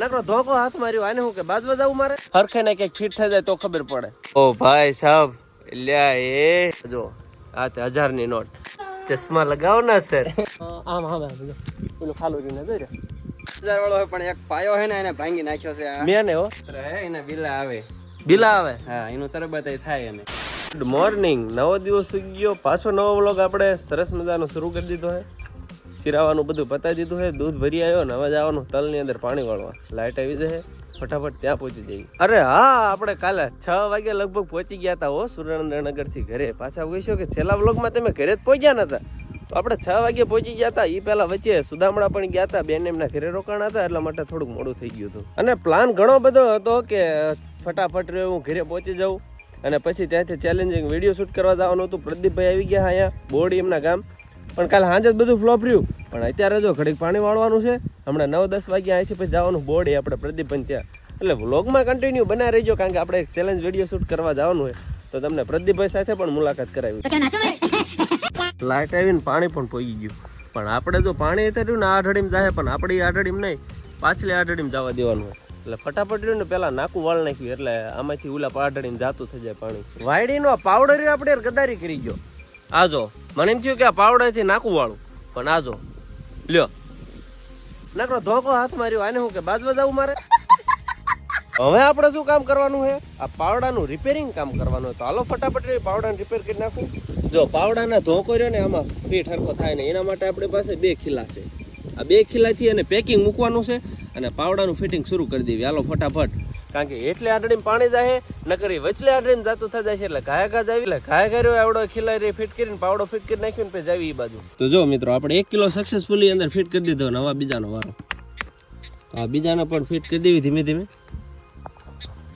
નકરો ધોકો હાથ માર્યો. આને હું કે બાજવા જવું મારે? હરખે ને ક્યાંક ફિટ થઈ જાય તો ખબર પડે. ઓ ભાઈ સાહેબ લ્યા એ. જો આ તે હજારની નોટ. ચશ્મા લગાવો ના સર. આમ આમ ભાઈ જો. પેલું ખાલું રીને જોઈ રહ્યો. હજાર વાળો પણ એક પાયો છે ને એને ભાંગી નાખ્યો છે આ. મેં ને હો. મિત્ર બિલા આવે. બિલા આવે? હા એનું સરબત થાય એને. ગુડ મોર્નિંગ નવો દિવસ થઈ ગયો પાછો નવો વ્લોગ આપણે સરસ મજાનો શરૂ કરી દીધો છે શિરાવાનું બધું પતાવી દીધું છે દૂધ ભરી આવ્યો ને હવે જવાનું તલની અંદર પાણી વાળવા. લાઇટ આવી જશે ફટાફટ ત્યાં પહોંચી જઈએ. અરે હા આપણે કાલે છ વાગે લગભગ પહોંચી ગયા હતા હો સુરેન્દ્રનગરથી ઘરે. પાછા કહીશો કે છેલ્લા વ્લોગમાં તમે ઘરે જ પહોંચ્યા નતા? તો આપણે છ વાગે પહોંચી ગયા હતા એ પહેલા વચ્ચે સુદામડા પણ ગયા હતા બેન એમના ઘરે રોકાણા હતા એટલા માટે થોડુંક મોડું થઈ ગયું હતું. અને પ્લાન ઘણો બધો હતો કે ફટાફટ રહ્યો હું ઘરે પહોંચી જાઉં. અને પછી ત્યાંથી ચેલેન્જિંગ વીડિયો શૂટ કરવા જવાનું હતું. પ્રદીપભાઈ આવી ગયા અહીંયા બોડી એમના ગામ. પણ કાલે સાંજે જ બધું ફ્લોપ રહ્યું. પણ અત્યારે જો ઘડીક પાણી વાળવાનું છે હમણાં નવ દસ વાગ્યા અહીંથી પછી જવાનું એ આપણે પ્રદીપન ત્યાં. એટલે વ્લોગમાં કન્ટિન્યુ બનાવી રહીજો કારણ કે આપણે એક ચેલેન્જ વીડિયો શૂટ કરવા જવાનું હોય તો તમને પ્રદીપભાઈ સાથે પણ મુલાકાત કરાવી. લાઇટ આવીને પાણી પણ પોઈ ગયું. પણ આપણે જો પાણી અત્યારે ને આ અઢળીમાં જાય પણ આપણે અઢળીમાં નહીં પાછલી અઢળીમાં જવા દેવાનું હોય એટલે ફટાફટ રહ્યું ને પેલા નાકું વાળ નાખ્યું એટલે આમાંથી ઓલા પાઢળીને જાતું થઈ જાય પાણી. વાયડીનો પાવડર આપણે ગદારી કરી ગયો. આજો મને એમ થયું કે આ પાવડાથી નાખું વાળું. પણ આજો લ્યો. નકરો ધોકો હાથ માર્યો આને હું કે બાજવા જવું મારે? હવે આપણે શું કામ કરવાનું છે? આ પાવડાનું રિપેરિંગ કામ કરવાનું તો હાલો ફટાફટ પાવડાને રિપેર કરી નાખું. જો, પાવડાના ધોકો રહ્યો ને આમાં ફ્રી હરખો થાય ને એના માટે આપણી પાસે બે ખીલા છે. આ બે ખીલાથી એને પેકિંગ મૂકવાનું છે અને પાવડાનું ફિટિંગ શરૂ કરી દેવી. હાલો, ફટાફટ. કારણ કે એટલે આડડીમાં પાણી જાય નકરી વચલે આડડીને જાતું થઈ જાય છે એટલે ઘાયા ઘા જાવી એટલે ઘાયા ઘા રહ્યો આવડો ખીલા રે ફિટ કરીને પાવડો ફિટ કરી નાખ્યો ને પછી જાવી એ બાજુ. તો જો મિત્રો આપણે એક કિલો સક્સેસફુલી અંદર ફિટ કરી દીધો નવા બીજાનો વારો. આ બીજાને પણ ફિટ કરી દેવી ધીમે ધીમે.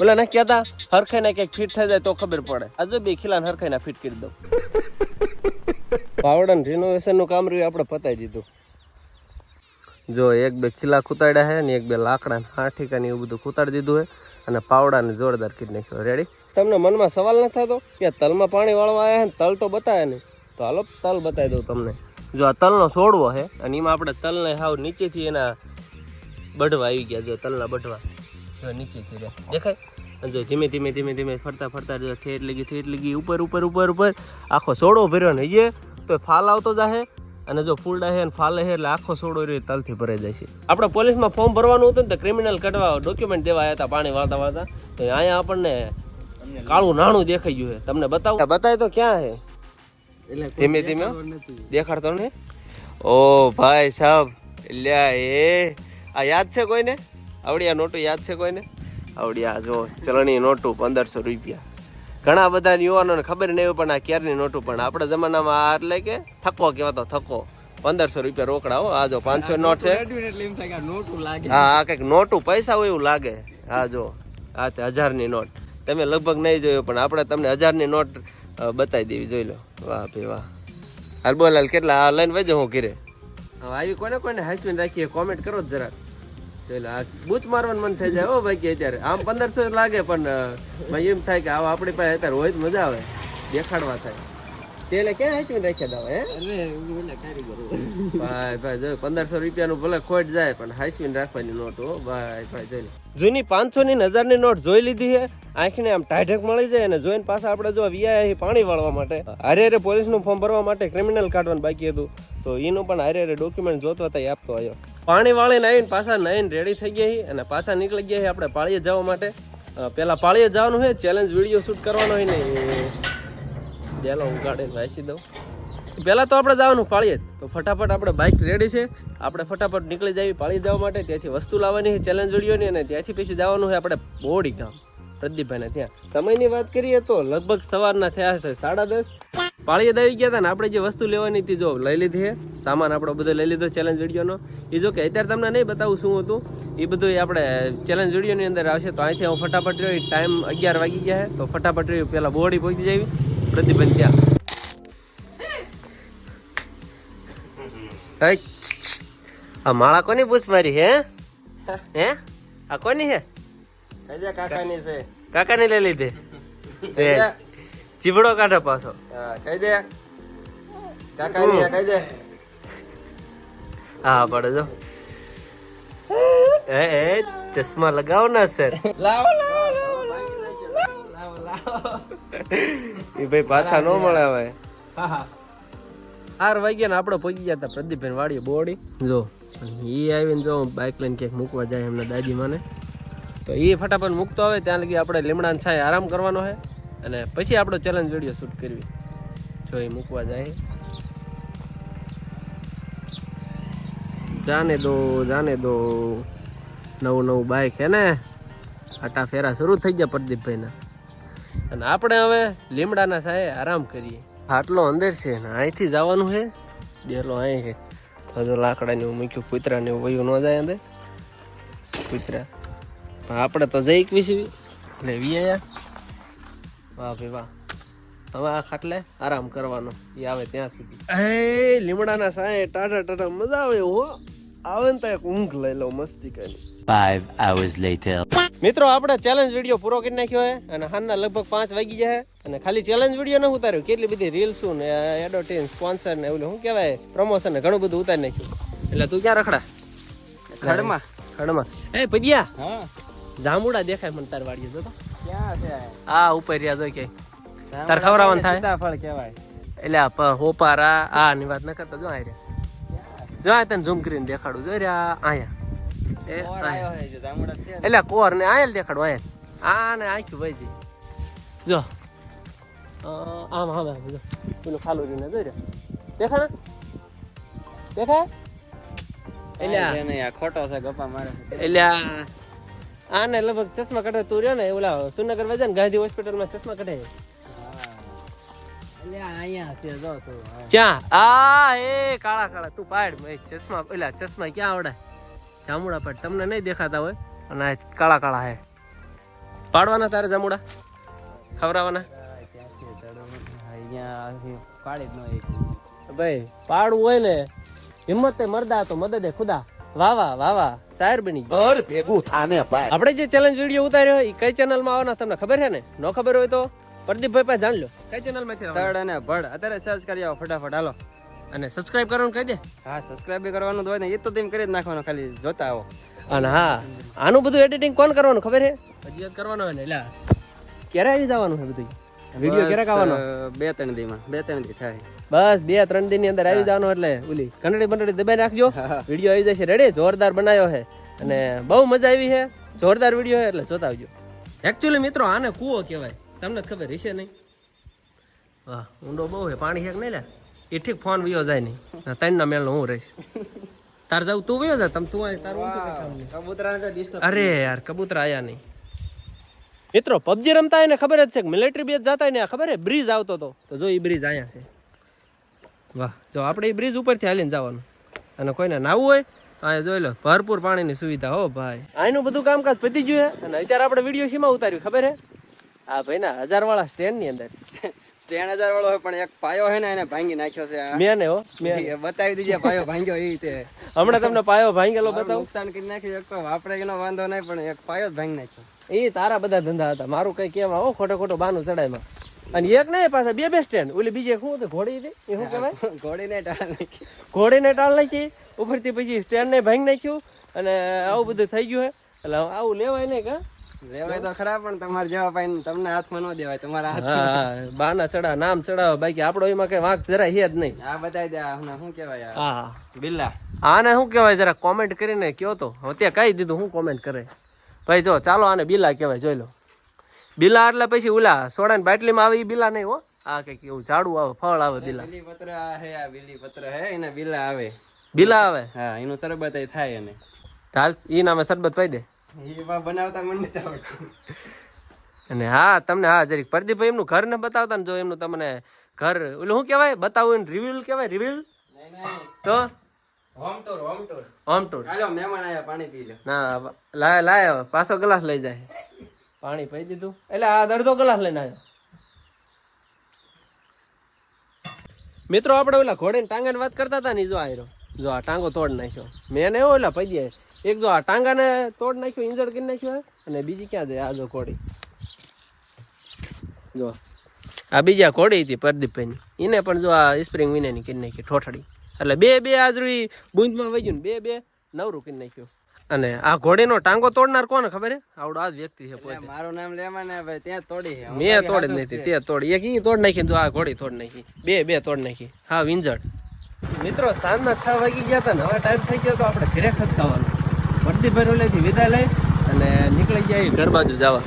ઓલા ના કહેતા હરખાઈ ના ક્યાંક ફિટ થઈ જાય તો ખબર પડે. આજે બે ખીલા હરખાઈ ના ફિટ કરી દઉં. પાવડા રિનોવેશનનું કામ રહ્યું આપણે પતાવી દીધું. જો એક બે ખીલા કૂતાડ્યા છે ને એક બે લાકડા હા ઠીકાની એવું બધું ખૂતાડી દીધું છે અને પાવડા ને જોરદાર કરી નાખ્યો. રેડી તમને મનમાં સવાલ ન થતો કે તલમાં પાણી વાળવા આવ્યા ને તલ તો બતાવે નહીં. તો હાલો, તલ બતાવી દઉં તમને. જો આ તલનો સોડવો છે અને એમાં આપણે તલને હાવ નીચેથી એના બઢવા આવી ગયા જો તલના બઢવા. જો નીચેથી રહે દેખાય? અને જો ધીમે ધીમે ધીમે ધીમે ફરતા ફરતા જો ઠેઠ લગી ઠેઠ લગી, ઉપર ઉપર ઉપર ઉપર. આખો સોડો ભર્યો ને એ તો ફાલ આવતો જાહે. અને જો ફૂલડા છે અને ફાલે છે એટલે આખો સોડો રહ્યો એ તલથી ભરાઈ જાય છે. આપણે પોલીસમાં ફોર્મ ભરવાનું હતું ને તો ક્રિમિનલ કઢવા ડોક્યુમેન્ટ દેવા આવ્યા હતા પાણી વાળતા વાળતા. તો અહીંયા આપણને કાળું નાણું દેખાઈ ગયું છે. તમને બતાવું? બતાય તો ક્યાં છે? એટલે ધીમે ધીમે? દેખાડતો ને ઓ ભાઈ સાહેબ લ્યા એ. આ યાદ છે કોઈને? આવડી આ નોટું યાદ છે કોઈને? આવડી આ જો ચલણી નોટું પંદરસો રૂપિયા. ઘણા બધા યુવાનોને ખબર નહીં હોય પણ આ ક્યારની નોટું પણ આપણા જમાનામાં આ એટલે કે થકો કહેવાતો થકો. પંદરસો રૂપિયા રોકડા હો આ જો પાંચસો નોટ છે. હા આ કંઈક નોટું પૈસા હોય એવું લાગે. હા જો. આ તે હજારની નોટ. તમે લગભગ નહીં જોયું પણ આપણે તમને હજારની નોટ બતાવી દેવી. જોઈ લો. વાહ ભાઈ વાહ. હાલ બોલ હાલ કેટલા? આ લઈને વજો હું ઘીરે. આવી કોને કોને હાચવીને રાખીએ કોમેન્ટ કરો જ જરાક. જોઈ લો આ બૂચ મારવાનું મન થઈ જાય હો ભાઈ કે અત્યારે. આમ પંદરસો લાગે પણ ભાઈ એમ થાય કે આવા આપણી પાસે અત્યારે હોય જ મજા આવે. દેખાડવા થાય. તેલે ક્યાં હાચવીને રાખ્યા દાવા હે? ભાઈ ભાઈ જો પંદરસો રૂપિયાનું ભલે ખોટ જાય પણ હાચવીને રાખવાની નોટ હો. ભાઈ ભાઈ જોઈ જૂની પાંચસો ની હજારની નોટ જોઈ લીધી છે આંખને આમ ટાઢક મળી જાય અને જોઈને પાછા આપણે જો વીઆઈ પાણી વાળવા માટે હારે હારે પોલીસનું ફોર્મ ભરવા માટે ક્રિમિનલ કાઢવાનું બાકી હતું. તો એનું પણ હારે હારે ડોક્યુમેન્ટ જોતવા ત્યાં આપતો આવ્યો પાણી વાળીને આવીને પાછા નહીં રેડી થઈ ગયા અને પાછા નીકળી ગયા આપણે પાળીએ જવા માટે. પહેલાં પાળીએ જવાનું છે ચેલેન્જ વીડિયો શૂટ કરવાનો હોય ને ચાલો હું ગાડીને વાંચી દઉં. પહેલાં તો આપણે જવાનું પાળીએ તો ફટાફટ આપણે બાઇક રેડી છે. આપણે ફટાફટ નીકળી જઈએ પાળી જવા માટે. ત્યાંથી વસ્તુ લાવવાની છે ચેલેન્જ વિડીયોની અને ત્યાંથી પછી જવાનું છે આપણે બોડી ગામ. પ્રદીપભાઈને ત્યાં. સમયની વાત કરીએ તો લગભગ સવારના થયા હશે સાડા દસ. પાળીએ આવી ગયા હતા ને આપણે જે વસ્તુ લેવાની હતી જો લઈ લીધી છે સામાન આપણો બધો લઈ લીધો ચેલેન્જ વિડીયોનો. એ જો કે અત્યારે તમને નહીં બતાવું શું હતું એ બધું એ આપણે ચેલેન્જ વિડીયોની અંદર આવશે તો અહીંથી હું ફટાફટ રહ્યો ટાઈમ અગિયાર વાગી ગયા છે તો ફટાફટ રહ્યું પહેલાં બોડી પહોંચી જવી પ્રતિબંધ ત્યાં. આ માળા કોની પૂછ મારી હે? હે? આ કોની હે? કાકાની છે. કાકાની લઈ લીધી. એ, કાઢે પાછો. હા કઈ દે. કાકાની છે, કઈ દે. હા પડે જો. એ એ ચશ્મા લગાવો ને સર લાવો લાવો લાવો એ ભાઈ પાછા ન મળે હવે. હા હા. ચાર વાગ્યા ને આપણે પહોંચી ગયા હતા પ્રદીપભાઈ વાડીએ બોડી. જો એ આવીને જો બાઇક લઈને ક્યાંક મૂકવા જાય એમના દાદી મને તો એ ફટાફટ મૂકતો આવે ત્યાં લગી આપણે લીમડાને છાય આરામ કરવાનો છે અને પછી આપણો ચેલેન્જ વીડિયો શૂટ કરવી. જો એ મૂકવા જાય. જાને દો જાને દો. નવું નવું બાઇક હે ને આટા ફેરા શરૂ થઈ ગયા પ્રદીપભાઈના. અને આપણે હવે લીમડાના સાહે આરામ કરીએ. આટલો અંદર છે ને, અહીંથી જવાનું છે ડેલો અહીં છે હજુ લાકડાને એવું મૂક્યું, કૂતરાને એવું વયું ન જાય અંદર. કૂતરા. આપણે તો જઈ એકવીસ એટલે વીયા વાહ ભાઈ વાહ. હવે આ ખાટલે આરામ કરવાનો. એ આવે ત્યાં સુધી. એ લીમડાના સાય ટાટા ટાટા મજા આવે હો આવે ને ત્યાં એક ઊંઘ લઈ લો મસ્તી કરી Five hours later. મિત્રો આપણે ચેલેન્જ વીડિયો પૂરો કરી નાખ્યો છે અને હાલના લગભગ પાંચ વાગી જાય અને ખાલી ચેલેન્જ વીડિયો ન ઉતાર્યું. કેટલી બધી રીલ્સો ને એડવર્ટાઇઝ સ્પોન્સર ને એવું શું કહેવાય પ્રમોશન ને ઘણું બધું ઉતારી નાખ્યું. એટલે તું ક્યાં રખડા? ખડમાં. ખડમાં. એ પદિયા. હા. જામુડા દેખાય મને તાર વાડીએ તો આ ઉપર રહ્યા જો કે તાર ખવડાવવાનું થાય? સીતાફળ કહેવાય. એટલે હોપારા આ ની વાત ન કરતા જો આ રહ્યા. જો આ તને ઝૂમ કરીને દેખાડું જો રહ્યા આયા એ ઓર આયા. આવ્યો છે જે જામુડા છે ને. એટલે કોર ને આયલ દેખાડો આયલ આ ને આખ્યું ભાઈ જી. આમ હા જો. પેલું ખાલું રીને જોઈ રહ્યા. દેખા ને? દેખાય? એટલે ખોટો છે ગપ્પા મારે. એટલે આને લગભગ ચશ્મા કઢે તું રહ્યો ને ઓલા સુનગર વજન ને ગાંધી હોસ્પિટલમાં ચશ્મા કઢે. ક્યાં? આ એ કાળા કાળા તું પાડ ભાઈ ચશ્મા પેલા ચશ્મા ક્યાં આવડે? જામુડા પાડ તમને નહીં દેખાતા હોય અને આ કાળા કાળા હે. પાડવાના તારે જામુડા? ખવડાવવાના. ભાઈ પાડવું હોય ને હિંમત મરદા તો મદદે ખુદા. વાહ વાહ વાહ વાહ. શાયર બની ઘર ભેગું થાને ભાઈ. આપણે જે ચેલેન્જ વીડિયો ઉતાર્યો એ કઈ ચેનલમાં આવવાના તમને ખબર છે ને? ન ખબર હોય તો પ્રદીપભાઈ પાસે જાણ લો. કઈ ચેનલમાંથી? તડ અને ભડ. અત્યારે સર્ચ કરી આવો ફટાફટ. હાલો. અને સબસ્ક્રાઇબ કરવાનું કહી દે. હા સબસ્ક્રાઇબ બી કરવાનું તો હોય ને એ તો તેમ કરી જ નાખવાનું ખાલી જોતા આવો. અને હા આનું બધું એડિટિંગ કોણ કરવાનું ખબર છે? હજી કરવાનું હોય ને એટલે ક્યારે આવી જવાનું છે બધું? વીડિયો ક્યારે આવવાનો બે ત્રણ દીમાં બે ત્રણ દી થાય. બસ બે ત્રણ દિનની અંદર આવી જવાનો એટલે ઓલી કંડળી બંડળી દબાઈ નાખજો. વીડિયો આવી જશે રેડી જોરદાર બનાવ્યો છે. અને બહુ મજા આવી છે. જોરદાર વીડિયો છે એટલે જોતા આવજો એકચ્યુઅલી મિત્રો આને કૂવો કહેવાય. તમને ખબર હશે નહીં. વાહ ઊંડો બહુ છે પાણી છે કે નહીં લે એ ઠીક ફોન વિયો જાય નહીં. ત્રણના મેળનો હું રહીશ. તાર જાવ તું વિયો જા તમ તું તારું અરે યાર કબૂતર આયા નહીં. મિત્રો પબજી રમતા એને ખબર જ છે કે મિલિટરી બેઝ જતા ને ખબર હે બ્રિજ આવતો હતો. તો જો એ બ્રિજ અહીંયા છે. વાહ જો આપણે એ બ્રિજ ઉપરથી હાલીને જવાનું. અને કોઈને નાવું હોય તો અહીંયા જોઈ લો ભરપૂર પાણીની સુવિધા હો ભાઈ. અહીંનું બધું કામકાજ પતી ગયું અને અત્યારે આપણે વીડિયો શીમાં ઉતાર્યું ખબર હે આ ભાઈ ના હજાર વાળા સ્ટેન્ડની અંદર. સ્ટેન્ડ હજાર વાળો હોય પણ એક પાયો હે ને એને ભાંગી નાખ્યો છે. મેં ને હો મેં. બતાવી દીજે પાયો ભાંગ્યો એ રીતે. હમણાં તમને પાયો ભાંગેલો બતાવો. નુકસાન કરી નાખ્યું એક તો વાપરે એનો વાંધો નહીં પણ એક પાયો જ ભાંગી નાખ્યો. એ તારા બધા ધંધા હતા. મારું કઈ કેવા હો ખોટો ખોટો બાનું ચડાયમાં અને એક નહીં પાછા બે બે સ્ટેન્ડ. ઓલી બીજી શું હતું? ઘોડી હતી? એ શું કહેવાય? ઘોડીને ટાળ નાખી. ઘોડીને ટાળ નાખી. ઉપરથી પછી સ્ટેન્ડ ને ભાંગી નાખ્યું. અને આવું બધું થઈ ગયું હે. એટલે આવું લેવાય નહીં કા લેવાય તો ખરા પણ તમારે જેવા પાઈને તમને હાથમાં ન દેવાય તમારા હાથ બાના ચડા નામ ચડાવો. બાકી આપડો એમાં કઈ વાંક જરા હે જ નહીં. આ બતાવી દે આ શું કહેવાય હા બિલ્લા. આને શું કહેવાય? જરા કોમેન્ટ કરીને કયો તો. અત્યારે કઈ કહી દીધું હું કોમેન્ટ કરે? ભાઈ જો ચાલો આને બિલા કહેવાય જોઈ લો. બિલા એટલે પછી ઓલા સોડાની બાટલીમાં આવે એ બિલા નહીં હો. આ કંઈક એવું ઝાડું આવે ફળ આવે બિલા. બીલી પત્ર હે આ બીલી પત્ર હે એને બિલા આવે. બિલા આવે? હા એનું શરબત થાય એને. હાલ ઈ નામે સરબત પાઈ દે. બનાવતા મને અને હા તમને હા જરીક પ્રદીપભાઈ એમનું ઘર ને બતાવતા ને જો એમનું તમને ઘર ઓલું શું કહેવાય? બતાવું રિવ્યુલ કહેવાય રિવ્યુલ તો? Home tour home tour home tour હાલો મહેમાન આયા પાણી પી લો. ના લાય લાય પાછો ગ્લાસ લઈ જાય. પાણી પી દીધું. એટલે આ અડધો ગ્લાસ લઈને આવ્યો. મિત્રો આપણે ઓલા ઘોડે ટાંગાની વાત કરતા હતા ને જો આયરો. જો આ ટાંગો તોડ નાખ્યો. મેં ને એવો ઓલા પૈયે એક જો આ ટાંગાને તોડ નાખ્યો ઇન્જર્ડ કરી નાખ્યો અને બીજી ક્યાં જાય? આ જો ઘોડી. જો. આ બીજા ઘોડી હતી પ્રદીપભાઈની. એને પણ જો આ સ્પ્રિંગ વિનેની કરી નાખી ઠોઠડી. એટલે બે બે આજરી બુંદમાં વહી ગયું ને બે બે નવરું કરી નાખ્યું. અને આ ઘોડીનો ટાંગો તોડનાર કોને ખબર હે આવડો આ જ વ્યક્તિ છે મારું નામ લેવા ને ભાઈ ત્યાં તોડી મેં તોડી નથી. તે તોડી. એક ઈ તોડ નાખી તો આ ઘોડી તોડ નાખી. બે બે તોડ નાખી. હા વિંજળ. મિત્રો સાંજના છ વાગી ગયા હતા ને હવે ટાઈમ થઈ ગયો તો આપણે ઘરે ખસકાવાનું. વર્દીભાઈ ઓલેથી વિદાય લઈ અને નીકળી ગયા ઘર બાજુ જવા.